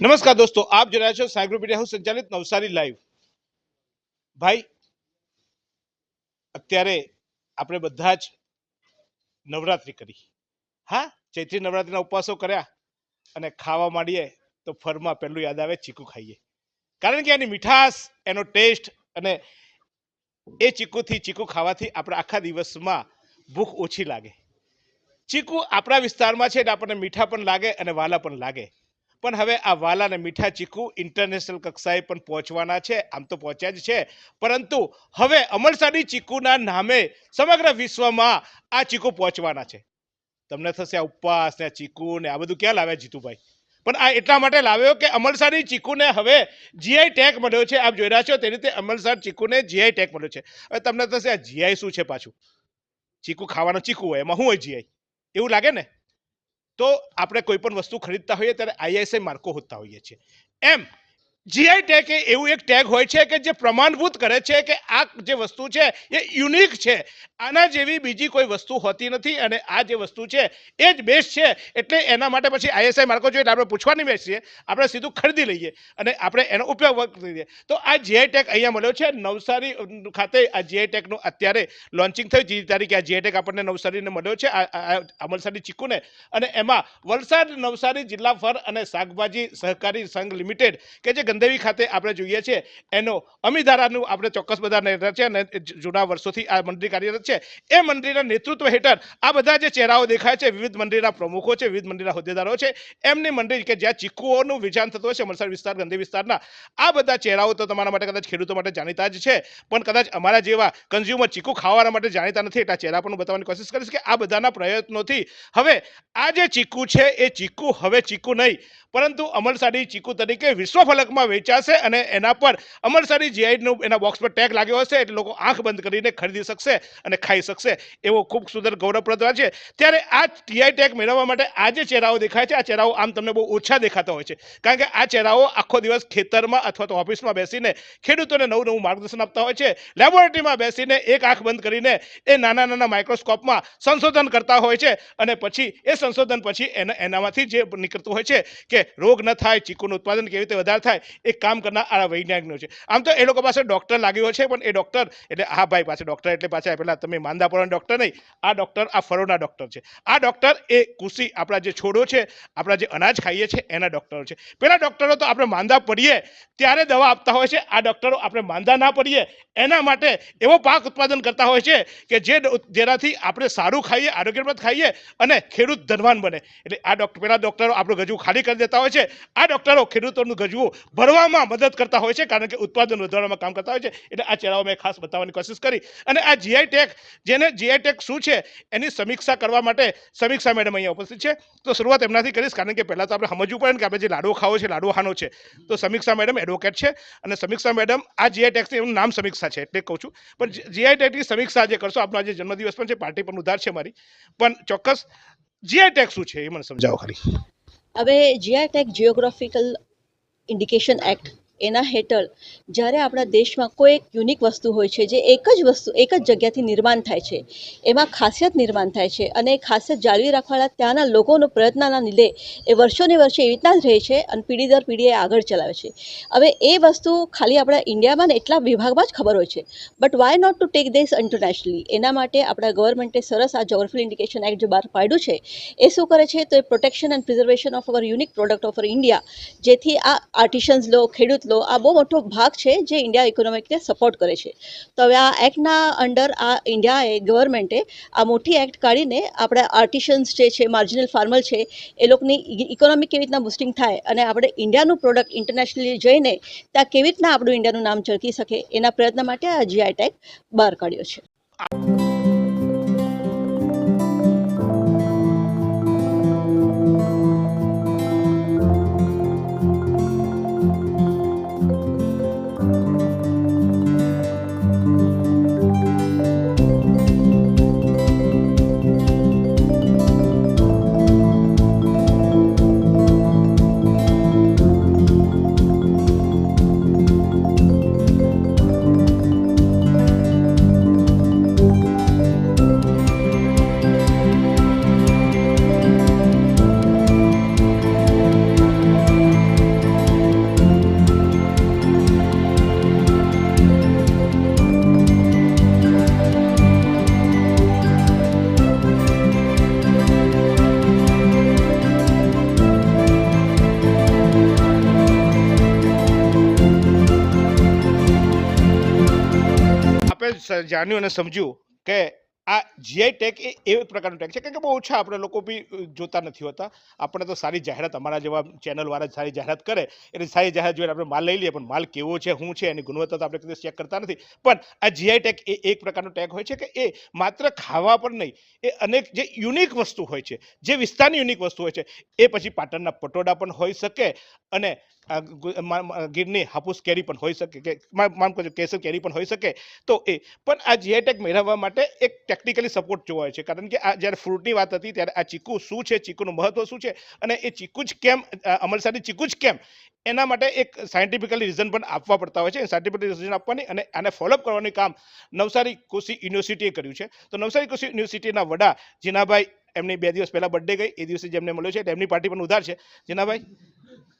નમસ્કાર દોસ્તો, આપ જોઈ રહ્યા છો સાયગ્રુ મીડિયા હાઉસ સંચાલિત નવસારી લાઈવ ભાઈ, અત્યારે આપણે બધા જ નવરાત્રી કરી. હા, ચૈત્રી નવરાત્રીના ઉપવાસો કર્યા અને ખાવા માંડીએ તો ફરમાં પહેલું યાદ આવે, ચીકુ ખાઈએ. કારણ કે એની મીઠાશ, એનો ટેસ્ટ અને એ ચીકુથી, ચીકુ ખાવાથી આપણે આખા દિવસમાં ભૂખ ઓછી લાગે. ચીકુ આપણા વિસ્તારમાં છે એટલે આપણને મીઠા પણ લાગે અને વાલા પણ લાગે. પણ હવે આ વાલા અને મીઠા ચીકુ ઇન્ટરનેશનલ કક્ષાએ પણ પહોંચવાના છે. આમ તો પહોંચ્યા જ છે. પરંતુ હવે અમલસાડી ચીકુના નામે સમગ્ર વિશ્વમાં આ ચીકુ પહોંચવાના છે. તમને થશે આ ઉપવાસ ને ચીકુ ને આ બધું ક્યાં લાવ્યા જીતુભાઈ? પણ આ એટલા માટે લાવ્યો કે અમલસાડી ચીકુને હવે જીઆઈ ટેગ મળ્યો છે. આપ જોઈ રહ્યા છો તે રીતે અમલસાડ ચીકુને જીઆઈ ટેગ મળ્યો છે. હવે તમને થશે આ જીઆઈ શું છે પાછું? ચીકુ ખાવાનો ચીકુ હોય, એમાં શું હોય જીઆઈ એવું લાગે ને? તો આપણે કોઈ પણ વસ્તુ ખરીદતા હોઈએ ત્યારે આઈએસઆઈ માર્કો હોતા હોઈએ છીએ. એમ. જીઆઈ ટેગ એ એવું એક ટેગ હોય છે કે જે પ્રમાણભૂત કરે છે કે આ જે વસ્તુ છે એ યુનિક છે. આના જેવી બીજી કોઈ વસ્તુ હોતી નથી અને આ જે વસ્તુ છે એ જ બેસ્ટ છે. એટલે એના માટે પછી આઈએસઆઈ માર્કો જોઈએ આપણે પૂછવાની બેસીએ આપણે સીધું ખરીદી લઈએ અને આપણે એનો ઉપયોગ કરી દઈએ. તો આ જીઆઈ ટેગ અહીંયા મળ્યો છે. નવસારી ખાતે આ જીઆઈ ટેગનું અત્યારે લોન્ચિંગ થયું. ત્રીજી તારીખે આ જીઆઈ ટેગ આપણને નવસારીને મળ્યો છે. આ આ ચીકુને. અને એમાં વલસાડ, નવસારી જિલ્લા ફળ અને શાકભાજી સહકારી સંઘ લિમિટેડ કે જે ગંદેવી ખાતે આપણે જોઈએ છીએ. એનો અમીધારાનું આપણે ચોક્કસ બધા નેતા છે અને જૂના વર્ષોથી આ મંડળી કાર્યરત છે. એ મંડળીના નેતૃત્વ હેઠળ આ બધા જે ચહેરાઓ દેખાય છે, વિવિધ મંડળીના પ્રમુખો છે, વિવિધ મંડળીના હોદ્દેદારો છે, એમની મંડળી કે જ્યાં ચીકુઓનું વિજાન થતું છે વલસાડ વિસ્તાર ગંદી વિસ્તારના, આ બધા ચહેરાઓ તો તમારા માટે કદાચ ખેડૂતો માટે જાણીતા જ છે. પણ કદાચ અમારા જેવા કન્ઝ્યુમર ચીકુ ખાવાના માટે જાણીતા નથી, એટલા ચહેરા પણ બતાવવાની કોશિશ કરીશ કે આ બધાના પ્રયત્નોથી હવે આ જે ચીકુ છે, એ ચીકુ હવે ચીકુ નહીં. પરંતુ અમલસાડી ચીકુ તરીકે વિશ્વ ફલકમાં વેચાશે અને એના પર અમરસરી જીઆઈનું એના બોક્સ પર ટેગ લાગ્યો હશે એટલે લોકો આંખ બંધ કરીને ખરીદી શકશે અને ખાઈ શકશે. એવો ખૂબ સુંદર ગૌરવપ્રદ વાત છે. ત્યારે આ ટીઆઈ ટેગ મેળવવા માટે આ જે ચહેરાઓ દેખાય છે, આ ચહેરાઓ આમ તમને બહુ ઓછા દેખાતા હોય છે. કારણ કે આ ચહેરાઓ આખો દિવસ ખેતરમાં અથવા તો ઓફિસમાં બેસીને ખેડૂતોને નવું નવું માર્ગદર્શન આપતા હોય છે. લેબોરેટરીમાં બેસીને એક આંખ બંધ કરીને એ નાના નાના માઇક્રોસ્કોપમાં સંશોધન કરતા હોય છે અને પછી એ સંશોધન પછી એના એનામાંથી જે નીકળતું હોય છે કે રોગ ન થાય, ચીકુનું ઉત્પાદન કેવી રીતે વધારે થાય એ કામ કરનાર આ વૈજ્ઞાનિકનો છે. આમ તો એ લોકો પાસે ડૉક્ટર લાગ્યો છે, પણ એ ડૉક્ટર એટલે હા ભાઈ પાસે ડૉક્ટર એટલે પાછા પેલા તમે માંદા ડૉક્ટર ડોક્ટર નહીં, આ ડૉક્ટર આ ફળોના ડૉક્ટર છે. આ ડૉક્ટર એ કૃષિ આપણા જે છોડો છે, આપણા જે અનાજ ખાઈએ છીએ એના ડોક્ટરો છે. પેલા ડૉક્ટરો તો આપણે માંદા પડીએ, ત્યારે દવા આપતા હોય છે, આ ડૉક્ટરો આપણે માંદા ના પડીએ. એના માટે એવો પાક ઉત્પાદન કરતા હોય છે કે જે જેનાથી આપણે સારું ખાઈએ, આરોગ્યપ્રદ ખાઈએ અને ખેડૂત ધનવાન બને. એટલે આ ડૉક્ટર પેલા ડૉક્ટરો આપણું ગજવું ખાલી કરી દેતા હોય છે. આ ડૉક્ટરો ખેડૂતોનું ગજવું ભરવામાં મદદ કરતા હોય છે, કારણ કે ઉત્પાદન વધારવામાં કામ કરતા હોય છે, એટલે આ ચહેરાઓ મેં ખાસ બતાવવાની કોશિશ કરી. અને આ જીઆઈ ટેક જેને જીઆઈ ટેક શું છે, એની સમીક્ષા કરવા માટે સમીક્ષા મેડમ અહીંયા ઉપસ્થિત છે. તો શરૂઆત એમનાથી કરીશ, કારણ કે પહેલાં તો આપણે સમજવું પડે ને કે આપણે જે લાડવો ખાવો છે, લાડુ ખાનો છે. તો સમીક્ષા મેડમ એડવોકેટ છે, અને સમીક્ષા મેડમ આ જીઆઈ ટેક્સ એનું નામ સમીક્ષા છે, એટલે કહું છું. પણ જીઆઈ ટેકની સમીક્ષા જે કરશો, આપનો આજે જન્મદિવસ પણ છે, પાર્ટી પણ ઉધાર છે મારી. પણ ચોક્કસ જીઆઈ ટેક શું છે એ મને સમજાવો ખાલી. હવે GI tag geographical indication act એના હેઠળ જ્યારે આપણા દેશમાં કોઈ એક યુનિક વસ્તુ હોય છે જે એક જ વસ્તુ, એક જ જગ્યાથી નિર્માણ થાય છે, એમાં ખાસિયત નિર્માણ થાય છે અને એ ખાસિયત જાળવી રાખવાના ત્યાંના લોકોનો પ્રયત્નના લીધે એ વર્ષોને વર્ષે એવી રીતના જ રહે છે અને પેઢી દર પેઢી એ આગળ ચલાવે છે. હવે એ વસ્તુ ખાલી આપણા ઇન્ડિયામાં ને એટલા વિભાગમાં જ ખબર હોય છે. But why not to take this internationally એના માટે આપણા ગવર્મેન્ટે સરસ આ જોગ્રાફિકલ ઇન્ડિકેશન એક્ટ જે બહાર પાડ્યું છે, એ શું કરે છે? તો એ protection and preservation of our unique product of India જેથી આ આર્ટિશન્સ લો, ખેડૂત લો, આ બહુ મોટો ભાગ છે જે ઇન્ડિયા ઇકોનોમિકને સપોર્ટ કરે છે. તો હવે આ એક્ટના અંડર આ ઇન્ડિયાએ ગવર્મેન્ટે આ મોટી એક્ટ કાઢીને આપણા આર્ટિશન્સ જે છે માર્જિનલ ફાર્મર છે, એ લોકોની ઇકોનોમિક કેવી રીતના બુસ્ટિંગ થાય અને આપણે ઇન્ડિયાનું પ્રોડક્ટ ઇન્ટરનેશનલી જઈને ત્યાં કેવી રીતના આપણું ઇન્ડિયાનું નામ ચળકી શકે એના પ્રયત્ન માટે આ જીઆઈ ટેગ બહાર કાઢ્યો છે. જાણ્યું અને સમજ્યું કે આ જીઆઈ ટેગ એ એવી પ્રકારનું ટેગ છે. કારણ કે બહુ ઓછા આપણે લોકો બી જોતા નથી હોતા. આપણે તો સારી જાહેરાત, અમારા જેવા ચેનલવાળા સારી જાહેરાત કરે. એટલે સારી જાહેરાત જોઈને આપણે માલ લઈ લઈએ, પણ માલ કેવો છે, શું છે, એની ગુણવત્તા તો આપણે કદાચ ચેક કરતા નથી. પણ આ જીઆઈ ટેગ એ એક પ્રકારનો ટેગ હોય છે કે એ માત્ર ખાવા પર નહીં, એ અનેક જે યુનિક વસ્તુ હોય છે, જે વિસ્તારની યુનિક વસ્તુ હોય છે, એ પછી પાટણના પટોડા પણ હોઈ શકે અને ગીરની હાપુસ કેરી પણ હોઈ શકે, કે માન કરજો કેસર કેરી પણ હોઈ શકે. તો એ, પણ આ જીઆઈ ટેગ મેળવવા માટે એક ટેકનિકલી સપોર્ટ જોવા છે. કારણ કે આ જ્યારે ફ્રૂટની વાત હતી, ત્યારે આ ચીકુ શું છે, ચીકુનું મહત્વ શું છે, અને એ ચીકુ જ કેમ અમલસાની ચીકુ જ કેમ, એના માટે એક સાયન્ટિફિકલી રીઝન પણ આપવા પડતા હોય છે. સાયન્ટિફિકલી રીઝન આપવાની અને આને ફોલોઅપ કરવાનું કામ નવસારી કૃષિ યુનિવર્સિટીએ કર્યું છે. તો નવસારી કૃષિ યુનિવર્સિટીના વડા જીનાભાઈ, એમની બે દિવસ પહેલાં બર્થડે ગઈ, એ દિવસે જેમને મળ્યો છે, તેમની પાર્ટી પણ ઉધાર છે. જીનાભાઈ,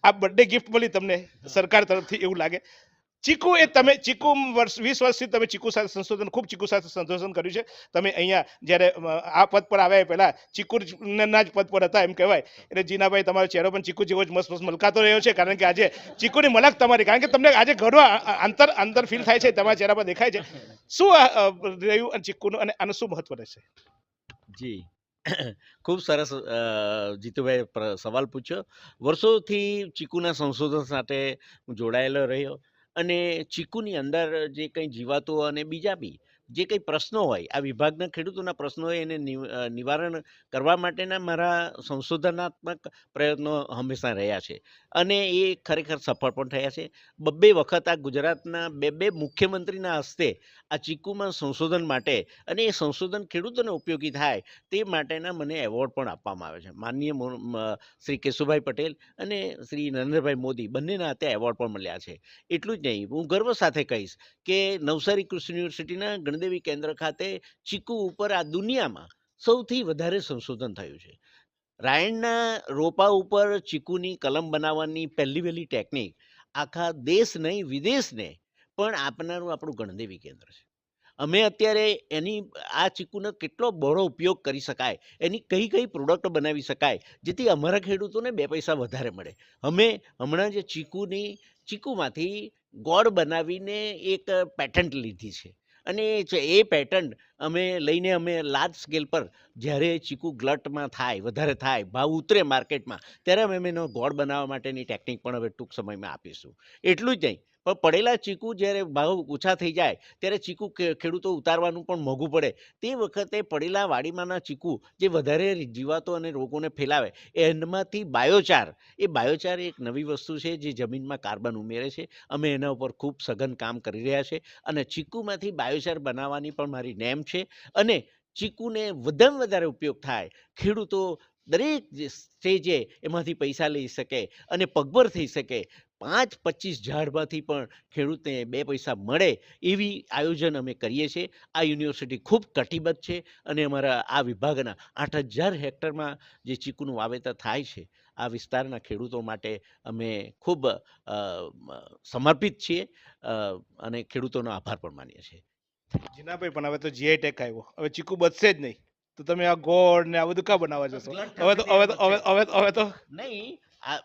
આ બર્થડે ગિફ્ટ મળી તમને સરકાર તરફથી, એવું લાગે? ચીકુ એ તમે ચીકુ વર્ષ, વીસ વર્ષથી તમે ચીકુ સાથે સંશોધન, ખૂબ ચીકુ સાથે સંશોધન કર્યું છે. તમે અહીંયા જ્યારે આ પદ પર આવ્યા પહેલા ચીકુના જ પદ પર હતા એમ કહેવાય. એટલે જીનાભાઈ તમારો ચહેરો પણ ચીકુ જેવો જ મસ્ત મસ્ત મલકાતો રહ્યો છે, કારણ કે આજે ચીકુની મલક તમારી, કારણ કે તમને આજે ઘણો અંતર અંતર ફીલ થાય છે, તમારા ચહેરા પર દેખાય છે. શું રહ્યું અને ચીકુનું અને આનું શું મહત્વ રહેશે? જી. ખૂબ સરસ જીતુભાઈ સવાલ પૂછ્યો. વર્ષોથી ચીકુના સંશોધન સાથે હું જોડાયેલો રહ્યો. અને ચીકુની અંદર જે કંઈ જીવાતો અને બીજા બી જે કંઈ પ્રશ્નો હોય, આ વિભાગના ખેડૂતોના પ્રશ્નો હોય, એને નિવારણ કરવા માટેના મારા સંશોધનાત્મક પ્રયત્નો હંમેશા રહ્યા છે. અને એ ખરેખર સફળ પણ થયા છે. બબ્બે વખત આ ગુજરાતના બે બે મુખ્યમંત્રીના હસ્તે આ ચીકુમાં સંશોધન માટે અને એ સંશોધન ખેડૂતોને ઉપયોગી થાય તે માટેના મને એવોર્ડ પણ આપવામાં આવે છે. માનનીય શ્રી કેશુભાઈ પટેલ અને શ્રી નરેન્દ્રભાઈ મોદી બંનેના હાથે એવોર્ડ પણ મળ્યા છે. એટલું જ નહીં, હું ગર્વ સાથે કહીશ કે નવસારી કૃષિ યુનિવર્સિટીના ગણદેવી કેન્દ્ર ખાતે ચીકુ ઉપર આ દુનિયામાં સૌથી વધારે સંશોધન થયું છે. રાયણના રોપા ઉપર ચીકુની કલમ બનાવવાની પહેલી વહેલી ટેકનિક આખા દેશ નહીં, વિદેશને પણ આપનારું આપણું ગણદેવી કેન્દ્ર છે. અમે અત્યારે એની આ ચીકુનો કેટલો બહોળો ઉપયોગ કરી શકાય, એની કઈ કઈ પ્રોડક્ટ બનાવી શકાય, જેથી અમારા ખેડૂતોને બે પૈસા વધારે મળે. અમે હમણાં જે ચીકુની, ચીકુમાંથી ગોળ બનાવીને એક પેટન્ટ લીધી છે. અને એ પેટન્ટ અમે લઈને અમે લાર્જ સ્કેલ પર જ્યારે ચીકુ ગ્લટમાં થાય, વધારે થાય, ભાવ ઉતરે માર્કેટમાં ત્યારે અમે એનો ગોળ બનાવવા માટેની ટેકનિક પણ હવે ટૂંક સમયમાં આપીશું. એટલું જ નહીં. પણ પડેલા ચીકુ જ્યારે ભાવ ઓછા થઈ જાય, ત્યારે ચીકુ ખેડૂતો ઉતારવાનું પણ મોંઘું પડે. તે વખતે પડેલા વાડીમાંના ચીકુ જે વધારે જીવાતો અને રોગોને ફેલાવે એમાંથી બાયોચાર. એ બાયોચાર એક નવી વસ્તુ છે જે જમીનમાં કાર્બન ઉમેરે છે. અમે એના ઉપર ખૂબ સઘન કામ કરી રહ્યા છે અને ચીકુમાંથી બાયોચાર બનાવવાની પણ મારી નેમ છે અને ચીકુને વધારે વધારે ઉપયોગ થાય. ખેડૂતો દરેક સ્ટેજે એમાંથી પૈસા લઈ શકે અને પગભર થઈ શકે. પાંચ પચીસ ઝાડમાંથી પણ ખેડૂતને બે પૈસા મળે એવી આયોજન અમે કરીએ છીએ. આ યુનિવર્સિટી ખૂબ કટિબદ્ધ છે અને અમારા આ વિભાગના આઠ હજાર હેક્ટરમાં જે ચીકુનું વાવેતર થાય છે આ વિસ્તારના ખેડૂતો માટે અમે ખૂબ સમર્પિત છીએ અને ખેડૂતોનો આભાર પણ માનીએ છીએ. જીનાભાઈ પણ હવે તો જીઆઈ ટેક આવ્યો. હવે ચીકુ બચશે જ નહીં. તો તમે આ ગોળ ને આ બધું કા બનાવવા જશો? હવે તો હવે તો હવે હવે તો- હવે તો નહીં. આ,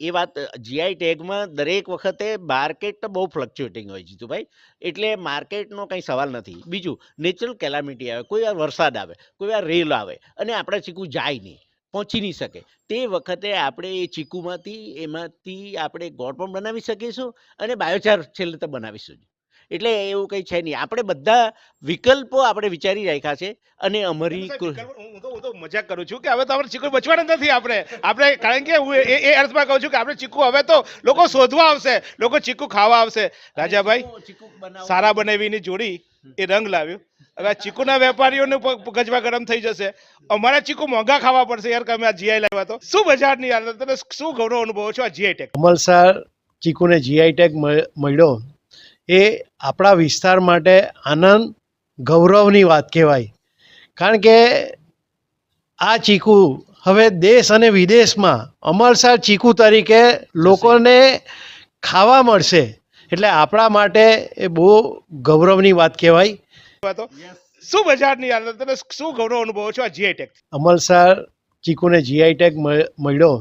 એ વાત જીઆઈ ટેગમાં દરેક વખતે માર્કેટ બહુ ફ્લક્ચ્યુએટિંગ હોય જીતુભાઈ એટલે માર્કેટનો કંઈ સવાલ નથી. બીજું નેચરલ કેલામિટી આવે, કોઈ વાર વરસાદ આવે, કોઈ વાર રેલ આવે અને આપણે ચીકુ જાય નહીં, પહોંચી નહીં શકે. તે વખતે આપણે એ ચીકુમાંથી, એમાંથી આપણે ગોળ પણ બનાવી શકીશું અને બાયોચાર છેલ્લે તો બનાવીશું જ. એટલે એવું કંઈ છે નહીં. આપણે બધા વિકલ્પો આપણે વિચારી રાખ્યા છે અને અમારી હું તો હું તો મજાક કરું છું કે હવે તો આપણે ચીકુ બચવાના નથી આપણે. આપણે કારણ કે હું એ એ અર્થમાં કહું છું કે આપણે ચીકુ હવે તો લોકો શોધવા આવશે. લોકો ચીકુ ખાવા આવશે. રાજાભાઈ સારા બનાવીની જોડી એ રંગ લાવ્યું. હવે ચીકુના વેપારીઓને ગજવા ગરમ થઈ જશે. અમારા ચીકુ મોંઘા ખાવા પડશે યાર કે અમે આ જીઆઈ લાવ્યા તો. શું બજારની હાલત? તમે શું ગૌરવ અનુભવો છો આ જીઆઈ ટેક અમલસાર ચીકુને જીઆઈ ટેગ મળ્યો. એ આપણા વિસ્તાર માટે આનંદ ગૌરવની વાત કહેવાય. કારણ કે આ ચીકુ હવે દેશ અને વિદેશમાં અમલસાર ચીકુ તરીકે લોકોને ખાવા મળશે. એટલે આપણા માટે એ બહુ ગૌરવની વાત કહેવાય. શું બજારની હાલત? તમે શું ગૌરવ અનુભવો છો આ જીઆઈ ટેક અમલસાર ચીકુને જીઆઈ ટેગ મળ્યો.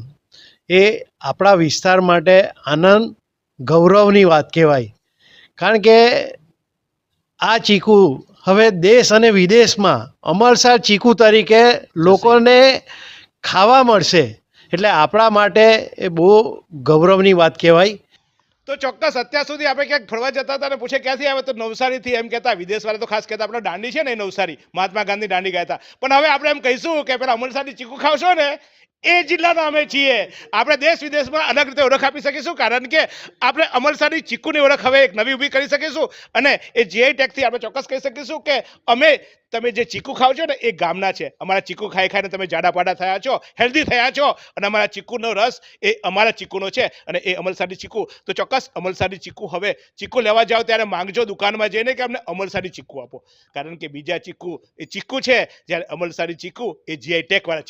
એ આપણા વિસ્તાર માટે આનંદ ગૌરવની વાત કહેવાય. કારણ કે આ ચીકુ હવે દેશ અને વિદેશમાં અમરસાર ચીકુ તરીકે લોકોને ખાવા મળશે. એટલે આપણા માટે એ બહુ ગૌરવની વાત કહેવાય. તો ચોક્કસ અત્યાર સુધી આપણે ક્યાંક ફરવા જતા હતા અને પૂછે ક્યાંથી આવે તો નવસારીથી એમ કહેતા, વિદેશવાળા તો ખાસ કહેતા, આપણે દાંડી છે ને નવસારી. મહાત્મા ગાંધી દાંડી ગયા હતા. પણ હવે આપણે એમ કહીશું કે, પેલા અમરસારી ચીકુ ખાવશો ને એ જિલ્લાના અમે છીએ. આપણે દેશ વિદેશમાં અલગ રીતે ઓળખ આપી શકીશું, કારણ કે આપણે અમલસાની ચીકુની ઓળખ હવે એક નવી ઊભી કરી શકીશું અને એ જીઆઈ ટેગથી આપણે ચોક્કસ કહી શકીશું કે અમે, તમે જે ચીકુ ખાવ છો ને, એ ગામના છે. અમારા ચીકુ ખાઈ ખાઈને તમે જાડા પાડા થયા છો હેલ્ધી થયા છો અને અમારા ચીકુનો રસ એ અમારા ચીકુનો છે અને એ અમલસારી ચીકુ. તો ચોક્કસ અમલસારી ચીકુ હવે ચીકુ લેવા જાઓ ત્યારે માંગજો દુકાનમાં જઈને કે અમને અમલસારી ચીકુ આપો. કારણ કે બીજા ચીકુ, એ ચીકુ છે, જ્યારે અમલસારી ચીકુ એ જીઆઈ ટેકવાળા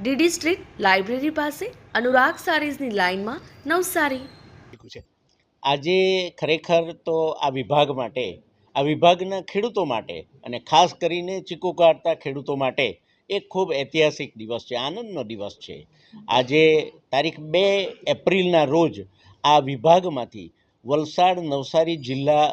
DD street library પાસે અનુરાગ સારીઝની લાઇનમાં નવસારી. આજે ખરેખર તો આ વિભાગ માટે, આ વિભાગના ખેડૂતો માટે અને ખાસ કરીને ચીકુ કાઢતા ખેડૂતો માટે એક ખૂબ ઐતિહાસિક દિવસ છે, આનંદનો દિવસ છે. આજે તારીખ બે એપ્રિલના રોજ આ વિભાગમાંથી વલસાડ, નવસારી જિલ્લા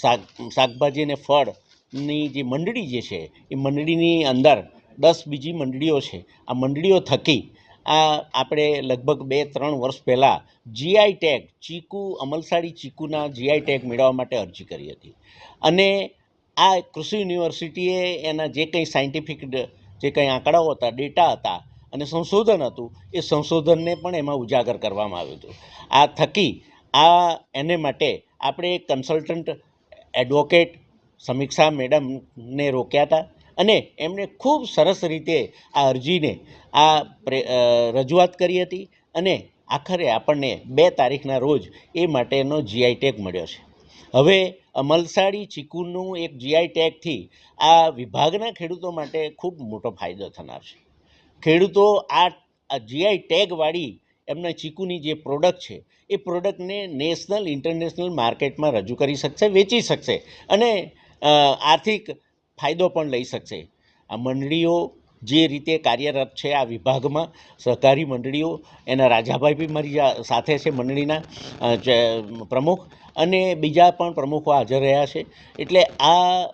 શાક, શાકભાજી અને ફળની જે મંડળી જે છે, એ મંડળીની અંદર દસ બીજી મંડળીઓ છે. આ મંડળીઓ થકી આ આપણે લગભગ બે, ત્રણ વર્ષ પહેલાં જીઆઈ ટેગ ચીકુ, અમલસાડી ચીકુના જીઆઈ ટેગ મેળવવા માટે અરજી કરી હતી. અને આ કૃષિ યુનિવર્સિટીએ એના જે કંઈ સાયન્ટિફિક જે કંઈ આંકડાઓ હતા, ડેટા હતા અને સંશોધન હતું, એ સંશોધનને પણ એમાં ઉજાગર કરવામાં આવ્યું હતું. આ થકી આ એને માટે આપણે કન્સલ્ટન્ટ એડવોકેટ સમીક્ષા મેડમને રોક્યા હતા. અને એમણે ખૂબ સરસ રીતે આ અરજીને આ રજૂઆત કરી હતી અને આખરે આપણને બે તારીખના રોજ એ માટેનો જીઆઈ ટેગ મળ્યો છે. હવે અમલસાડી ચીકુનું એક જીઆઈ ટેગથી આ વિભાગના ખેડૂતો માટે ખૂબ મોટો ફાયદો થનાર છે. ખેડૂતો આ જીઆઈ ટેગવાળી એમના ચીકુની જે પ્રોડક્ટ છે, એ પ્રોડક્ટને નેશનલ ઇન્ટરનેશનલ માર્કેટમાં રજૂ કરી શકશે, વેચી શકશે અને આર્થિક ફાયદો પણ લઈ શકશે. આ મંડળીઓ જે રીતે કાર્યરત છે, આ વિભાગમાં સહકારી મંડળીઓ, એના રાજાભાઈ બી મારી સાથે છે મંડળીના પ્રમુખ અને બીજા પણ પ્રમુખો હાજર રહ્યા છે. એટલે આ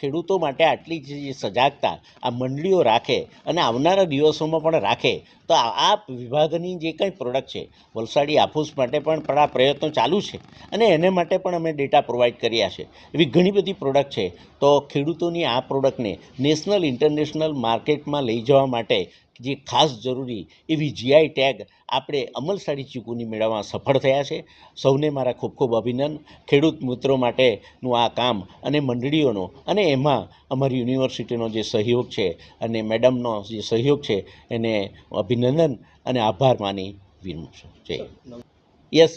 ખેડૂતો માટે આટલી જે સજાગતા આ મંડળીઓ રાખે અને આવનારા દિવસોમાં પણ રાખે, તો આ વિભાગની જે કંઈ પ્રોડક્ટ છે, વલસાડી આફૂસ માટે પણ પણ આ પ્રયત્નો ચાલુ છે અને એને માટે પણ અમે ડેટા પ્રોવાઈડ કર્યા છે. એવી ઘણી બધી પ્રોડક્ટ છે. તો ખેડૂતોની આ પ્રોડક્ટને નેશનલ ઇન્ટરનેશનલ માર્કેટમાં લઈ જવા માટે જે ખાસ જરૂરી એવી જીઆઈ ટેગ આપણે અમલસાડી ચીકુની મેળવવા સફળ થયા છે. સૌને મારા ખૂબ ખૂબ અભિનંદન. ખેડૂત મિત્રો માટેનું આ કામ અને મંડળીઓનો અને એમાં અમારી યુનિવર્સિટીનો જે સહયોગ છે અને મેડમનો જે સહયોગ છે એને અભિનંદન અને આભાર માની વિનમું છું. યસ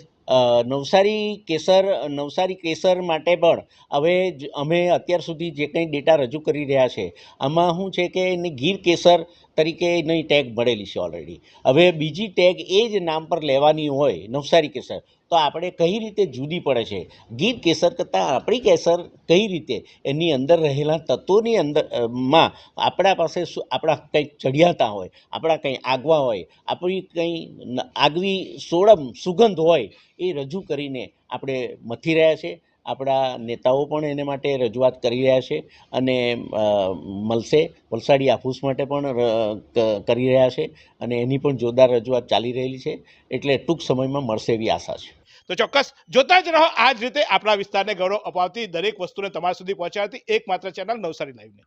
નવસારી કેસર નવસારી કેસર માટે પણ હવે અમે અત્યાર સુધી જે કંઈ ડેટા રજૂ કરી રહ્યા છે, આમાં શું છે કે એને ગીર કેસર તરીકે એની ટેગ મળેલી છે ઓલરેડી હવે બીજી ટેગ એ જ નામ પર લેવાની હોય, નવસારી કેસર, તો આપણે કઈ રીતે જુદી પડે છે? ગીર કેસર કરતાં આપણી કેસર કઈ રીતે? એની અંદર રહેલા તત્વોની અંદરમાં આપણા પાસે આપણા કંઈક ચડિયાતા હોય, આપણા કંઈ આગવા હોય, આપણી કંઈ આગવી સોળમ સુગંધ હોય, એ રજૂ કરીને આપણે મથી રહ્યા છે. આપણા નેતાઓ પણ એને માટે રજૂઆત કરી રહ્યા છે અને મળશે, વલસાડી આફૂસ માટે પણ કરી રહ્યા છે અને એની પણ જોરદાર રજૂઆત ચાલી રહેલી છે એટલે ટૂંક સમયમાં મળશે એવી આશા છે. તો ચોક્કસ જોતા જ રહો આ જ રીતે આપણા વિસ્તારને ગૌરવ અપાવતી દરેક વસ્તુને તમારા સુધી પહોંચાડતી એકમાત્ર ચેનલ નવસારી લાઈવને.